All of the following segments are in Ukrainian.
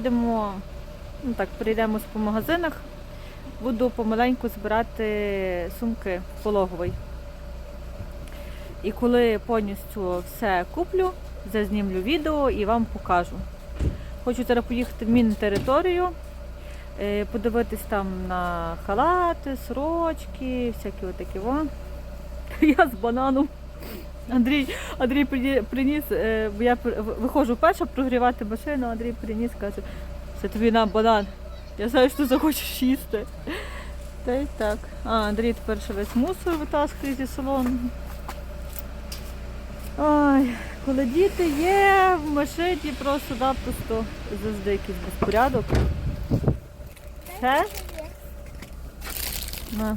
поїдемо, ну так, прийдемось по магазинах. Буду помаленьку збирати сумки пологовий. І коли повністю все куплю, зазнімлю відео і вам покажу. Хочу зараз поїхати в Мінтериторію, е, подивитись там на халати, сорочки, всякі отакі. Я з бананом. Андрій, Андрій приніс, е, я виходжу перша прогрівати машину, Андрій приніс, каже, це тобі на банан. Я знаю, що ти захочеш їсти. Та й так. А, Андрій тепер ще весь мусор витаскує зі салону. Ой, коли діти є в машині, просто-напросто завжди якийсь безпорядок. Все? На.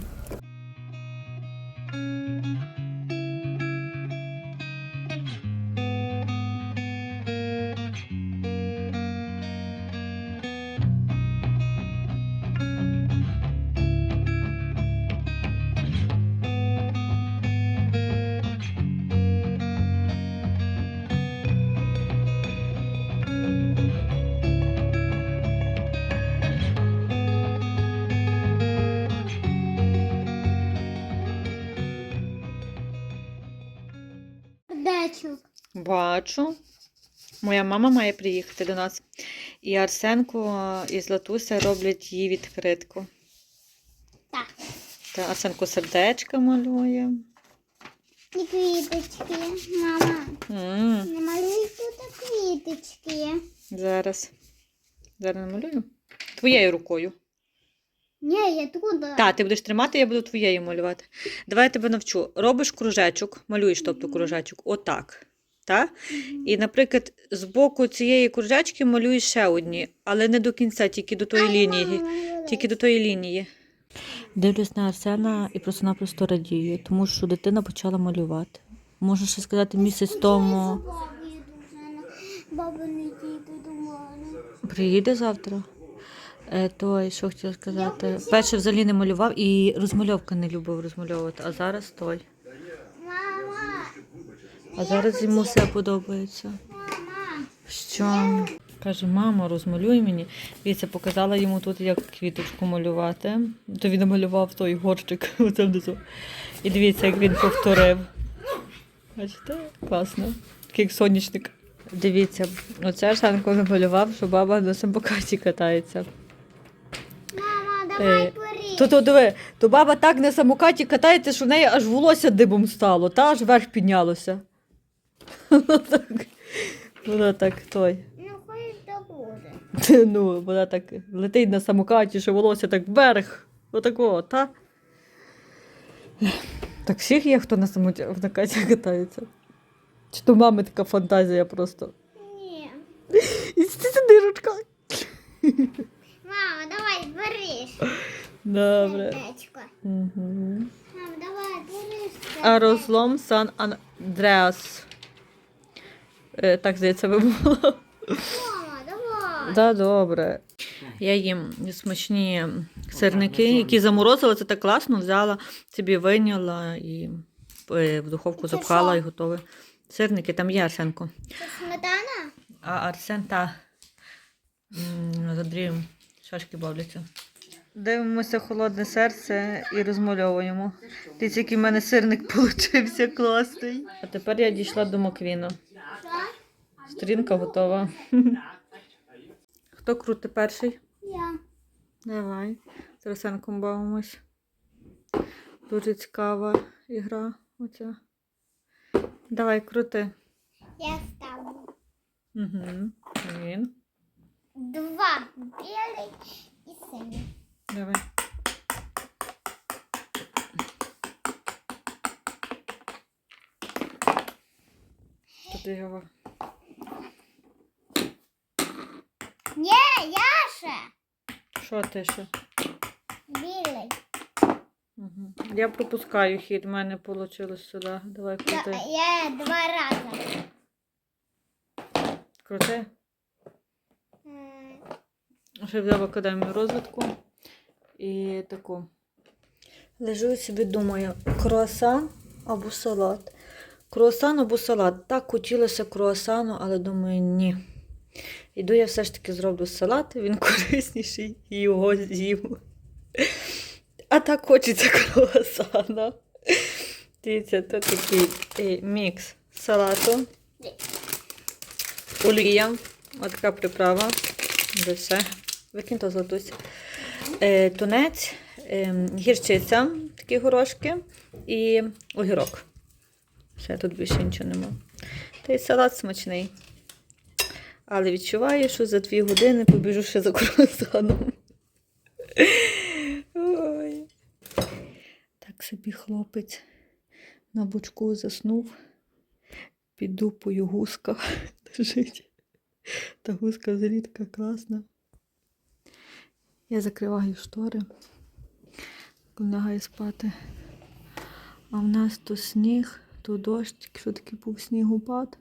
Дачу. Бачу. Моя мама має приїхати до нас. І Арсенко і Златуся роблять їй відкритку. Так. Та Арсенко сердечка малює. І квіточки. Мама, не малюй тут квіточки. Зараз. Зараз намалюю. Твоєю рукою. Ні, я туди. Так, ти будеш тримати, я буду твоєю малювати. Давай я тебе навчу. Робиш кружечок, малюєш, тобто кружечок, отак. Так? І, наприклад, з боку цієї кружечки малюєш ще одні, але не до кінця, тільки до тої лінії. Тільки до тої лінії. Дивлюсь на Арсена і просто-напросто радію, тому що дитина почала малювати. Можу ще сказати, місяць тому Баба не до мене. приїде завтра. Е, Той, що хотіла сказати, перше взагалі не малював і розмальовка не любив розмальовувати, а зараз той. А зараз йому все подобається. Що? Каже, мама, розмалюй мені. Дивіться, показала йому тут, як квіточку малювати. То він намалював той горщик оце внизу. І дивіться, як він повторив. Бачите? Класно. Такий як сонячник. Дивіться, оце Шанко намалював, що баба на самокаті катається. Давай Е, поріж. То, то диви, то баба так на самокаті катається, що в неї аж волосся дибом стало, та аж вверх піднялося. Вона так, вона так той. Ну, хоч то буде. Ну, вона так летить на самокаті, що волосся так вверх. Отакого, та? Так всіх є, хто на самокаті катається. Чи то мами така фантазія просто. Ні. І ти сиди, ручка. Добре. Угу. Мам, давай поріж. А розлом Сан Андреас. Е, Так, здається, ви було. Мама, давай. Да, добре. Я їм смачні сирники, які заморозила, це так класно, взяла, собі виняла і е, в духовку запхала і готові. Сирники, там є Арсенко. Це сметана? А Арсен та м, з Андрієм шашки бавляться. Дивимося холодне серце і розмальовуємо. Дивіться, який в мене сирник получився класний. А тепер я дійшла до Маквіна. Що? Сторінка готова. Хто крути перший? Я. Давай. З Арсенком бавимось. Дуже цікава ігра. Оця. Давай, крути. Я ставлю. Угу. Він. Два білий і синій. Давай. Тут його. Ні, я ще. Що ти ще? Білий. Угу. Я пропускаю хід, в мене вийшло сюди. Давай Да, крути. Я два рази. Крути. Ще взяв академію розвитку і таку. Лежу і собі думаю, круасан або салат. Круасан або салат. Так хотілося круасану, але думаю, ні. Іду я все ж таки зроблю салат, він корисніший і його з'їм. А так хочеться круасана. Дивіться, то такий е, мікс салату. Олія. Ось така приправа. Вже все. Викинь то златусь. Е, тунець, е, гірчиця, такі горошки і огірок. Все, тут більше нічого нема. Та й салат смачний. Але відчуваю, що за дві години побіжу ще за круасаном. Ой. Так собі хлопець на бочку заснув. Під дупою гуска лежить. Та гуска така класна. Я закриваю штори, лягаю спати. А в нас то сніг, то дощ, тільки що такий був снігопад.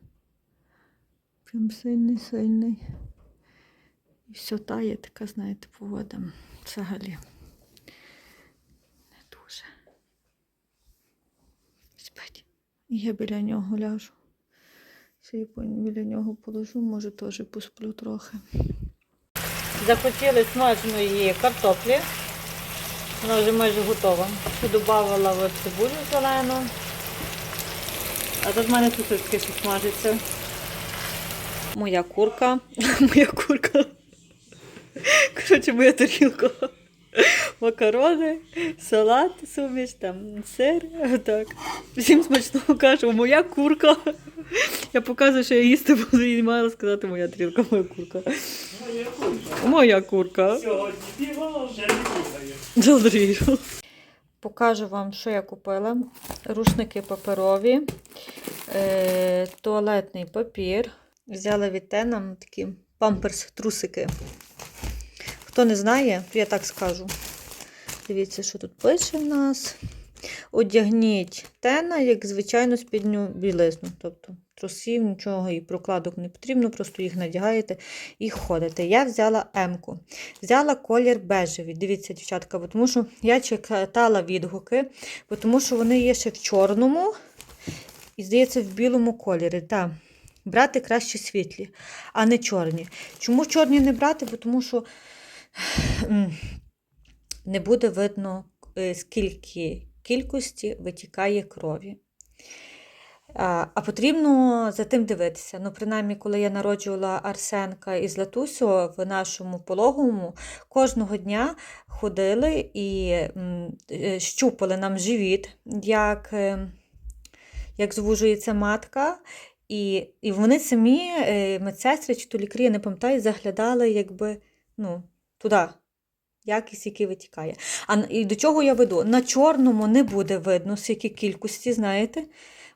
Прям сильний, сильний. І все тає, така, знаєте, погода. Взагалі. Не дуже. Спать. І я біля нього ляжу. Ще я біля нього положу, може теж посплю трохи. Захотіли смаженої картоплі. Вона вже майже готова. Додавала цибулю зелену. А тут в мене що смажиться. Моя курка. Моя курка. Коротше, моя тарілка. Макарони, салат, суміш, там сир. Так. Всім смачного кажу, моя курка. Я показую, що я їсти буду і мала сказати моя тарілка, моя курка. Моя курка. Моя курка. Сьогодні вже не куркає. Покажу вам, що я купила. Рушники паперові, е, туалетний папір. Взяла від Тена такі памперс-трусики. Хто не знає, я так скажу. Дивіться, що тут пише в нас. Одягніть тена, як звичайну спідню білизну. Тобто трусів, нічого і прокладок не потрібно, просто їх надягаєте і ходите. Я взяла М-ку. Взяла колір бежевий. Дивіться, дівчатка, бо тому що я читала відгуки, бо тому що вони є ще в чорному і, здається, в білому кольорі. Так. Брати краще світлі, а не чорні. Чому чорні не брати? Бо тому що не буде видно, е, скільки кількості витікає крові. А, потрібно за тим дивитися. Ну, принаймні, коли я народжувала Арсенка із Латусю в нашому пологовому, кожного дня ходили і е, щупали нам живіт, як, е, як звужується матка. І, і вони самі, медсестри чи то лікарі, я не пам'ятаю, заглядали якби, ну, туди, якість, який витікає. А і до чого я веду? На чорному не буде видно, скільки кількості, знаєте,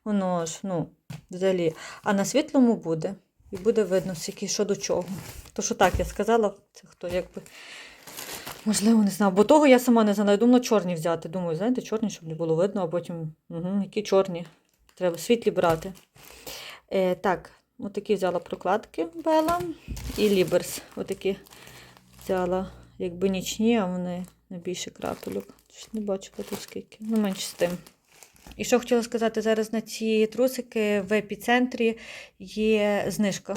воно ж, ну, взагалі. А на світлому буде. І буде видно, скільки що до чого. То, що так я сказала, це хто якби. Можливо, не знав. Бо того я сама не знала. Я думала чорні взяти. Думаю, знаєте, чорні, щоб не було видно, а потім, угу, які чорні. Треба світлі брати. Е, так, отакі взяла прокладки Бела і Ліберс. Отакі взяла, якби нічні, а вони на більше. Щось Не бачила тут скільки. Ну, менше з тим. І що хотіла сказати, зараз на ці трусики в епіцентрі є знижка.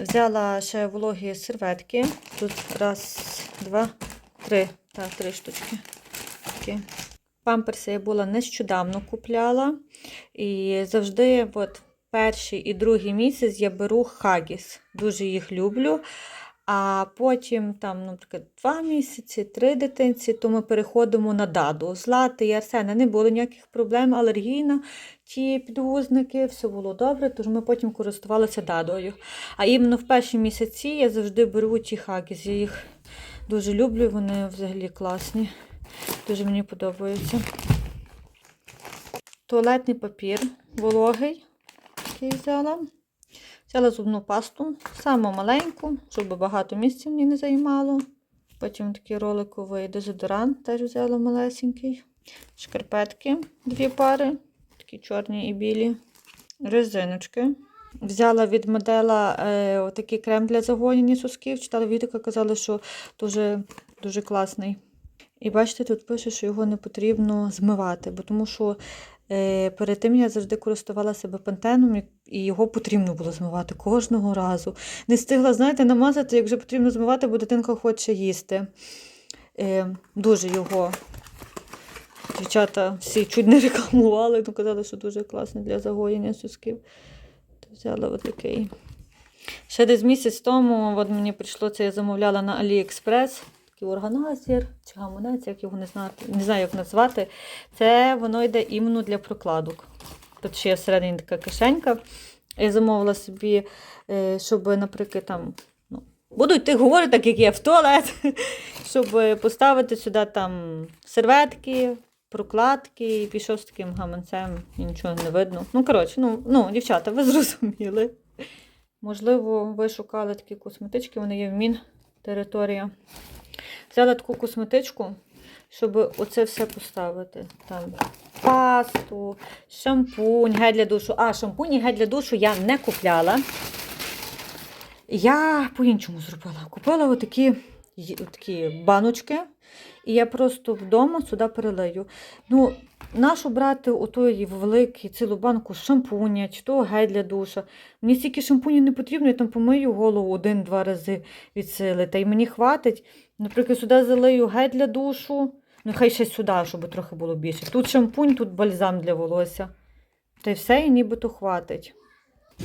Взяла ще вологі серветки. Тут раз, два, три. Так, три штучки. Такі. Памперси я була нещодавно купляла. І завжди, от перший і другий місяць я беру хагіс. Дуже їх люблю. А потім, там, наприклад, два місяці, три дитинці, то ми переходимо на даду. Злати і Арсена не було ніяких проблем, алергійна, ті підгузники, все було добре, тож ми потім користувалися дадою. А іменно в перші місяці я завжди беру ті хагіс. Я їх дуже люблю, вони взагалі класні. Дуже мені подобаються. Туалетний папір вологий, який взяла. Взяла зубну пасту, саму маленьку, щоб багато місця мені не займало. Потім такий роликовий дезодорант теж взяла малесенький. Шкарпетки дві пари, такі чорні і білі. Резиночки. Взяла від модела е, отакий крем для загоєння сосків. Читала відео, казали, що дуже, дуже класний. І бачите, тут пише, що його не потрібно змивати, бо тому що перед тим я завжди користувалася бепантеном, і- його потрібно було змивати кожного разу. Не встигла, знаєте, намазати, як вже потрібно змивати, бо дитинка хоче їсти. Е, дуже його дівчата всі чуть не рекламували, ну казали, що дуже класно для загоєння сосків. То взяла отакий. Ще десь місяць тому от мені прийшло це, я замовляла на AliExpress. Такий органайзер чи гаманець, як його не знати, не знаю, як назвати. Це воно йде іменно для прокладок. Тут ще є всередині така кишенька. Я замовила собі, е, щоб, наприклад, там. Ну, буду йти говорити, так як є в туалет, щоб поставити сюди там серветки, прокладки і пішов з таким гаманцем, і нічого не видно. Ну, коротше, ну, ну, дівчата, ви зрозуміли. Можливо, ви шукали такі косметички, вони є в мін територія. Взяла таку косметичку, щоб оце все поставити. Там пасту, шампунь, гель для душу. А, шампунь і гель для душу я не купляла. Я по-іншому зробила. Купила отакі, отакі баночки, і я просто вдома сюди перелию. Ну, нашу брати отой великий цілу банку шампуня чи того гель для душа. Мені стільки шампуню не потрібно, я там помию голову один-два рази від сили. Та й мені хватить. Наприклад, сюди залию гель для душу. Ну, хай ще сюди, щоб трохи було більше. Тут шампунь, тут бальзам для волосся. Та й все, і нібито хватить.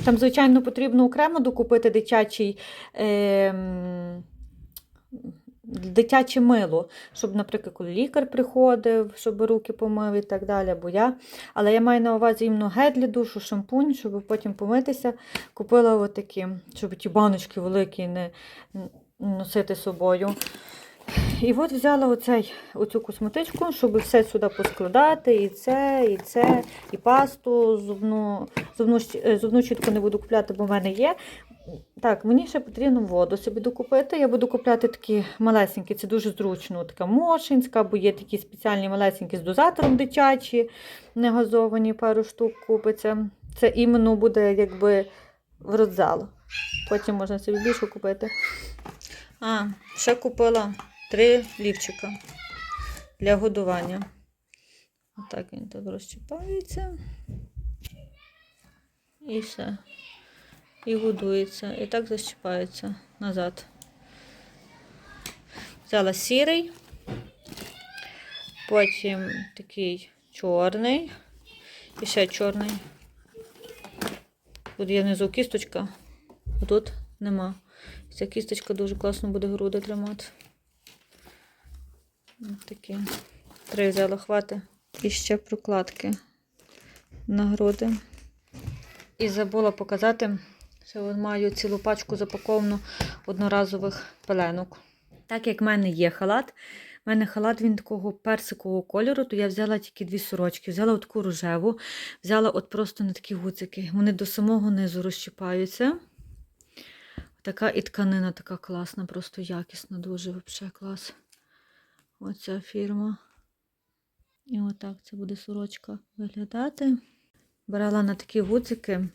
Там, звичайно, потрібно окремо докупити дитячий. Ем... Дитяче мило, щоб, наприклад, коли лікар приходив, щоб руки помив і так далі, або я. Але я маю на увазі іменно гель для душу, шампунь, щоб потім помитися. Купила отакі, щоб ті баночки великі не носити з собою. І от взяла оцей, оцю косметичку, щоб все сюди поскладати, і це, і це, і пасту, зубну, зубну, е, зубну щітку не буду купляти, бо в мене є. Так, мені ще потрібно воду собі докупити. Я буду купляти такі малесенькі, це дуже зручно, така мошинська, бо є такі спеціальні малесенькі з дозатором дитячі, негазовані, пару штук купиться. Це іменно буде якби в родзал. Потім можна собі більше купити. А, ще купила три лівчика для годування. Отак він тут розчіпається. І все. І годується. І так защіпається назад. Взяла сірий, потім такий чорний і ще чорний. Тут є внизу кісточка, а тут нема. Ця кісточка дуже класно буде груди тримати. Ось такі. Три взяла хвати. І ще прокладки на груди. І забула показати, що маю цілу пачку запаковану одноразових пеленок. Так як в мене є халат, в мене халат він такого персикового кольору, то я взяла тільки дві сорочки. Взяла таку рожеву, взяла от просто на такі гуцики. Вони до самого низу розщіпаються. Така і тканина така класна, просто якісна, дуже взагалі клас. Оця фірма. І отак це буде сорочка виглядати. Брала на такі гудзики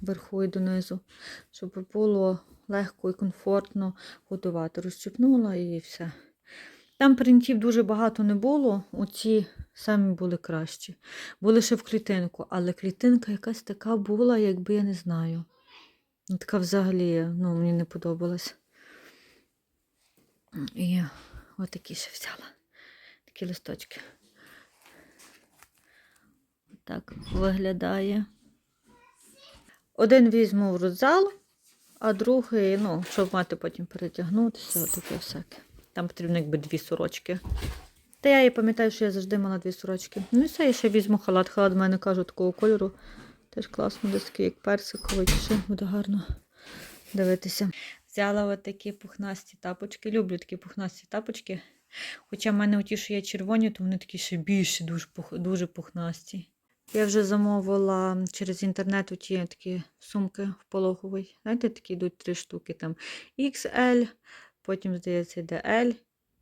вверху і донизу, щоб було легко і комфортно годувати. Розчіпнула і все. Там принтів дуже багато не було, оці самі були кращі. Були ще в клітинку, але клітинка якась така була, якби я не знаю. Така взагалі ну, мені не подобалась. І отакі ще взяла. Такі листочки. Так виглядає. Один візьму в родзал, а другий, ну, щоб мати потім перетягнутися, таке всяке. Там потрібно якби дві сорочки. Та я і пам'ятаю, що я завжди мала дві сорочки. Ну і все, я ще візьму халат. Халат в мене кажу такого кольору. Теж класно, десь такий, як персиковий, ще буде гарно дивитися. Взяла от такі пухнасті тапочки. Люблю такі пухнасті тапочки. Хоча в мене оті, що є червоні, то вони такі ще більші, дуже, дуже пухнасті. Я вже замовила через інтернет ті такі сумки в пологовий. Знаєте, такі йдуть три штуки. Там XL, потім, здається, йде L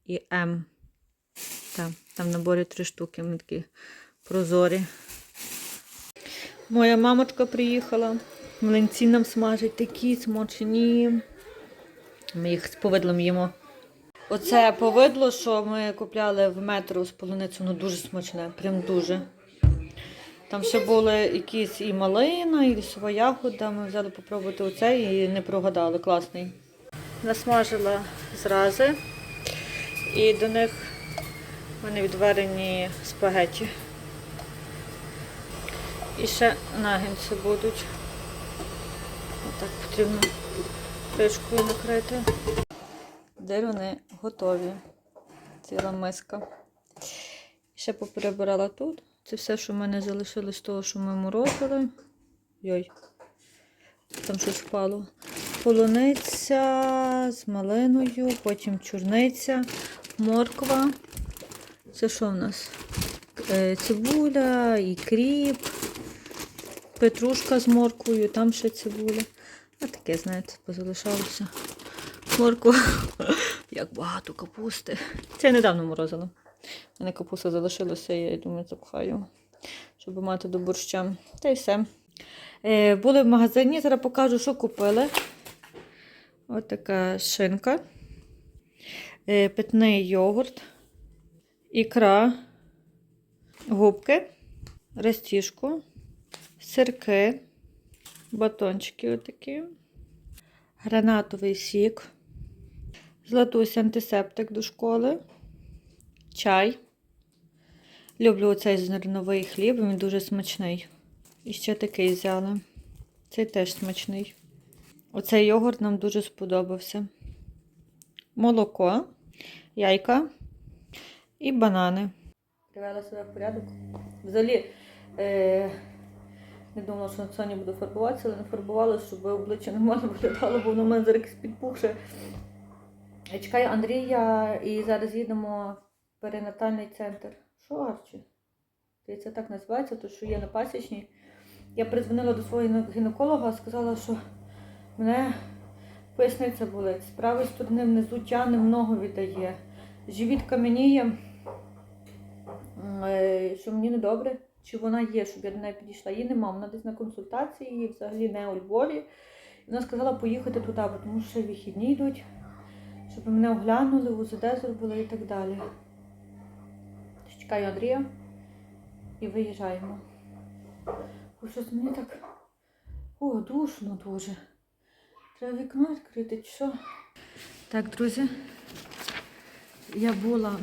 і M. Там, там в наборі три штуки, вони такі прозорі. Моя мамочка приїхала. Млинці нам смажать такі смачні. Ми їх з повидлом їмо. Оце повидло, що ми купляли в метро з полуницю, воно дуже смачне, прям дуже. Там ще були якісь і малина, і лісова ягода. Ми взяли попробувати оцей і не прогадали. Класний. Насмажила зрази. І до них в мене відварені спагеті. І ще нагінці будуть. Отак потрібно кришкою накрити. Деруни готові. Ціла миска. Ще поперебирала тут. Це все, що в мене залишилось з того, що ми морозили. Йой. Там щось впало. Полуниця з малиною, потім чорниця, морква. Це що в нас? Е, Цибуля, і кріп, петрушка з морквою, там ще цибуля. А таке, знаєте, позалишалося. Морква. Як багато капусти. Це я недавно морозила. У мене капуста залишилася, я думаю, запхаю, щоб мати до борща. Та й все. Е, були в магазині, зараз покажу, що купили. Ось така шинка, е, питний йогурт, ікра, губки, растіжку, сирки, батончики отакі, гранатовий сік, златусь антисептик до школи, чай. Люблю оцей зерновий хліб, він дуже смачний. І ще такий взяли. Цей теж смачний. Оцей йогурт нам дуже сподобався. Молоко, яйка і банани. Привела себе в порядок. Взагалі, е, не думала, що на Соні буду фарбуватися, але не фарбувалася, щоб обличчя нормально виглядало, бо воно в мене зараз підпухше. Я чекаю Андрія і зараз їдемо в перинатальний центр. Що, Арчі? Це так називається, то що є на пасічній. Я призвонила до свого гіне- гінеколога, сказала, що мене поясниця болить. З правої сторони внизу тяне много віддає. Живіт кам'яніє, е, що мені недобре. Чи вона є, щоб я до неї підійшла. Її нема, вона десь на консультації, її взагалі не у Львові. Вона сказала поїхати туди, бо тому що вихідні йдуть, щоб мене оглянули, УЗД зробили і так далі. Чекаю Андрія і виїжджаємо. Бо щось мені так. О, душно дуже. Треба вікно відкрити, чи що? Так, друзі. Я була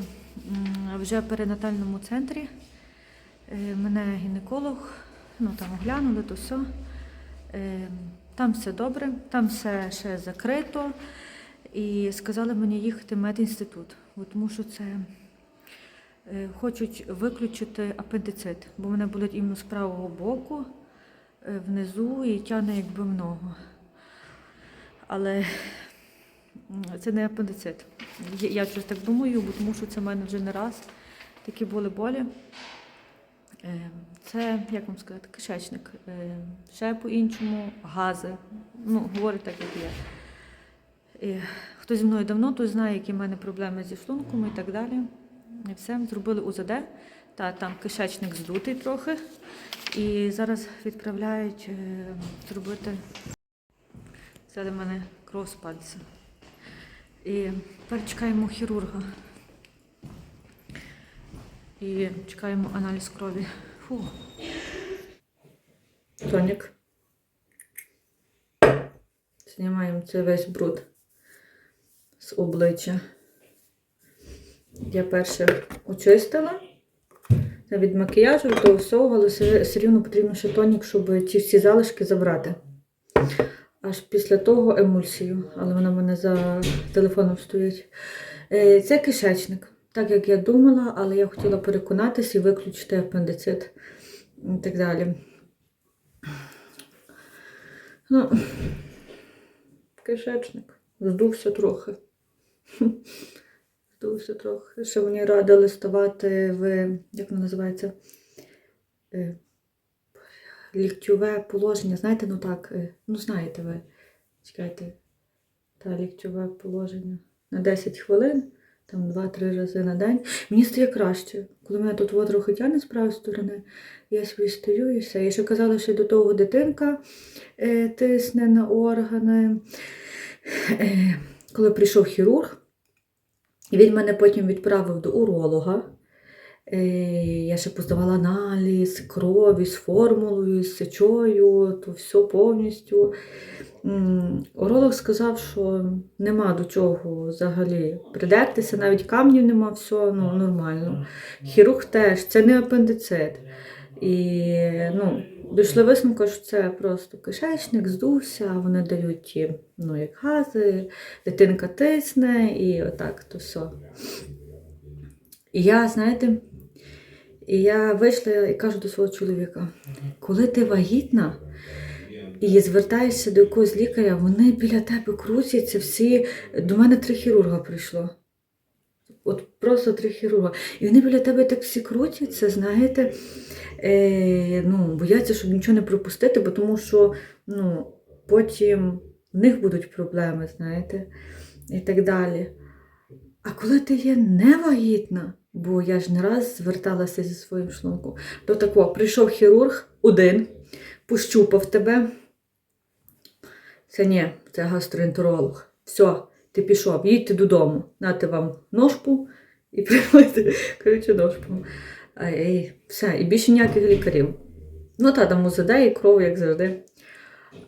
вже в перинатальному центрі. Е, Мене гінеколог, ну там оглянули, то все. Там все добре, там все ще закрито. І сказали мені їхати в медінститут, тому що це е, хочуть виключити апендицит, бо в мене болить іменно з правого боку, е, внизу і тягне якби в ногу. Але це не апендицит. Я щось так думаю, бо тому що це в мене вже не раз такі були болі. Е, Це, як вам сказати, кишечник. Е, Ще по-іншому гази. Ну, говорить так, як є. І хто зі мною давно, той знає, які в мене проблеми зі шлунком і так далі. І все, зробили УЗД, та там кишечник здутий трохи. І зараз відправляють е, зробити. Взяли в мене кров з пальця. І тепер чекаємо хірурга. І чекаємо аналіз крові. Фу. Тонік. Знімаємо цей весь бруд з обличчя. Я перше очистила від макіяжу, того всього, але все, рівно потрібно ще тонік, щоб ті всі залишки забрати. Аж після того емульсію, але вона в мене за телефоном стоїть. Е, Це кишечник, так як я думала, але я хотіла переконатися і виключити апендицит і так далі. Ну, кишечник. Здувся трохи. Здувся трохи. Ще мені радили ставати в, як воно називається? Е, Ліктьове положення. Знаєте, ну так, е, ну знаєте ви. Чекайте, та ліктьове положення на 10 хвилин, там 2-3 рази на день. Мені стає краще. Коли мене тут трохи тягне з правої сторони, я собі стою і все. І ще казала, що до того дитинка е, тисне на органи. Е, коли прийшов хірург, він мене потім відправив до уролога. Е, Я ще поздавала аналіз, крові з формулою, з сечою, то все повністю. Уролог сказав, що нема до чого взагалі придертися, навіть камнів нема, все ну, нормально. Хірург теж, це не апендицит. І ну, дійшли висновку, що це просто кишечник, здувся, вони дають ну, як гази, дитинка тисне і отак то все. І я, знаєте, і я вийшла і кажу до свого чоловіка, коли ти вагітна і звертаєшся до якогось лікаря, вони біля тебе крутяться всі. До мене три хірурга прийшло. От просто три хірурга. І вони біля тебе так всі крутяться, знаєте, е, ну, бояться, щоб нічого не пропустити, бо тому що ну, потім в них будуть проблеми, знаєте, і так далі. А коли ти є невагітна, бо я ж не раз зверталася зі своїм шлунком, то тако, прийшов хірург один, пощупав тебе. Це ні, це гастроентеролог. Все, ти пішов, їдьте додому, нате вам ножку і приймайте, коротше, ножку. І все, і більше ніяких лікарів. Ну та там УЗД кров, як завжди.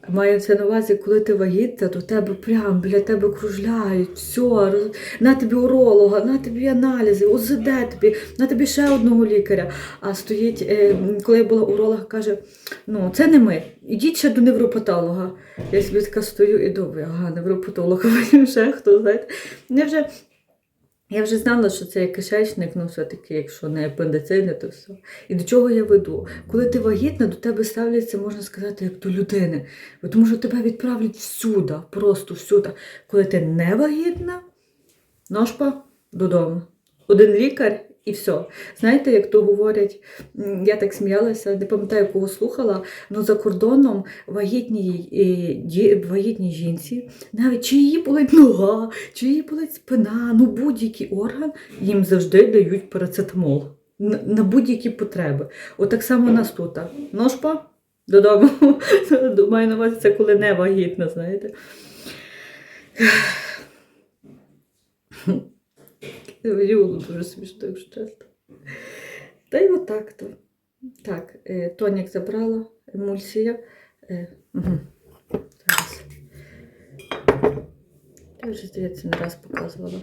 Маю це на увазі, коли ти вагітна, то тебе прям біля тебе кружляють, все, на тобі уролога, на тобі аналізи, УЗД тобі, на тобі ще одного лікаря. А стоїть, е, коли я була уролога, каже: ну це не ми, ідіть ще до невропатолога. Я собі така стою і думаю, ага, невропатолог, ще хто знаєте. Я вже, я вже знала, що це кишечник, ну все-таки, якщо не апендицини, то все. І до чого я веду? Коли ти вагітна, до тебе ставляться, можна сказати, як до людини. Тому що тебе відправлять всюди, просто всюди. Коли ти не вагітна, ножпа додому. Один лікар і все. Знаєте, як то говорять, я так сміялася, не пам'ятаю, кого слухала, але за кордоном вагітній, е, вагітній жінці, навіть чи її болить нога, чи її болить спина, ну будь-який орган, їм завжди дають парацетамол на, будь-які потреби. От так само нас тут. Ножпа додому. Маю на увазі, це коли не вагітна, знаєте. Мені дуже смішно, якщо чесно. Та й отак то. Так, е, тонік забрала, емульсія. Е. Зараз. Я вже, здається, не раз показувала.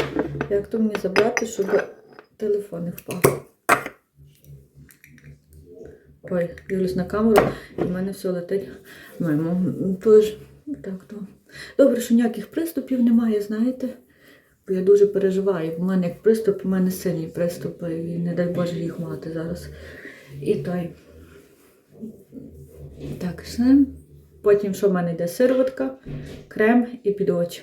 Як то мені забрати, щоб телефон не впав. Ой, дивлюсь на камеру, і в мене все летить. Маємо. Тож, так то. Добре, що ніяких приступів немає, знаєте. Я дуже переживаю. У мене як приступ, у мене сильні приступи, і не дай Боже їх мати зараз. І той. Так, все. Потім що в мене йде сироватка, крем і під очі.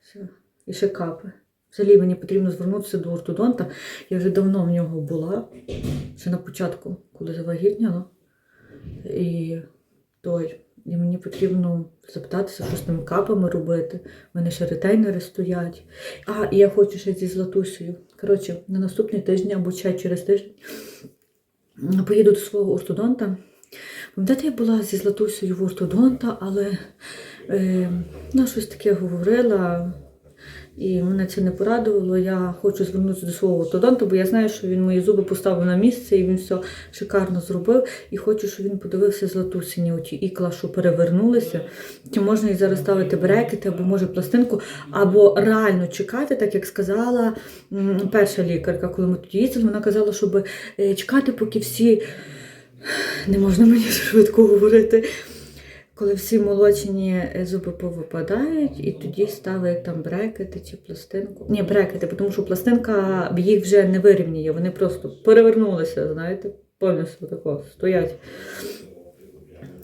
Все. І ще капи. Взагалі мені потрібно звернутися до ортодонта. Я вже давно в нього була. Ще на початку, коли завагітніла. І той. І мені потрібно запитатися, що з тими капами робити. У мене ще ретейнери стоять. А, і я хочу ще зі Златусею. Коротше, на наступний тиждень або ще через тиждень поїду до свого ортодонта. Пам'ятаєте, я була зі Златусею в ортодонта, але е, на щось таке говорила. І мене це не порадувало. Я хочу звернутися до свого ортодонта, бо я знаю, що він мої зуби поставив на місце і він все шикарно зробив. І хочу, щоб він подивився златусині оті ікла, що перевернулися. Чи можна їх зараз ставити брекети, або може пластинку, або реально чекати, так як сказала перша лікарка, коли ми тоді їздили, вона казала, щоб е, чекати, поки всі не можна мені швидко говорити. Коли всі молочні е, зуби повипадають, і тоді ставить там брекети чи пластинку. Ні, брекети, тому що пластинка їх вже не вирівнює, вони просто перевернулися, знаєте, повністю тако стоять.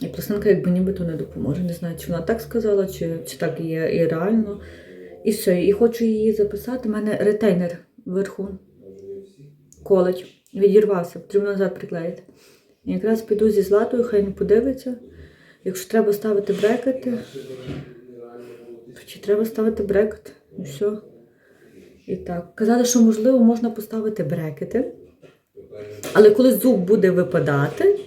І пластинка якби нібито не допоможе. Не знаю, чи вона так сказала, чи, чи так є і реально. І все. І хочу її записати. У мене ретейнер вверху. Коледь. Відірвався, потрібно назад приклеїти. І якраз піду зі златою, хай не подивиться. Якщо треба ставити брекети, чи треба ставити брекет? І все. І так. Казали, що можливо можна поставити брекети. Але коли зуб буде випадати,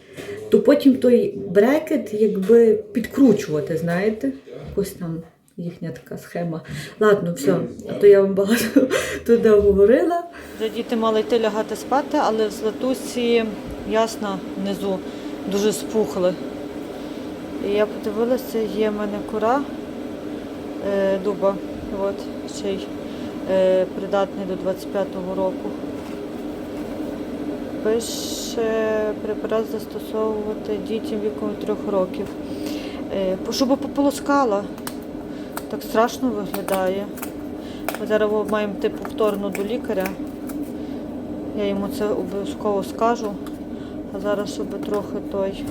то потім той брекет якби підкручувати, знаєте, якось там їхня така схема. Ладно, все, а то я вам багато туди говорила. Вже діти мали йти лягати спати, але в Златусі ясно внизу дуже спухли. І я подивилася, є в мене кора е, дуба, от, ще й е, придатний до 25-го року. Пише препарат застосовувати дітям віком 3 років. Е, щоб пополоскала. Так страшно виглядає. Ми зараз маємо йти повторно до лікаря. Я йому це обов'язково скажу. А зараз, щоб трохи той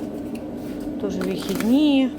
теж вихідні,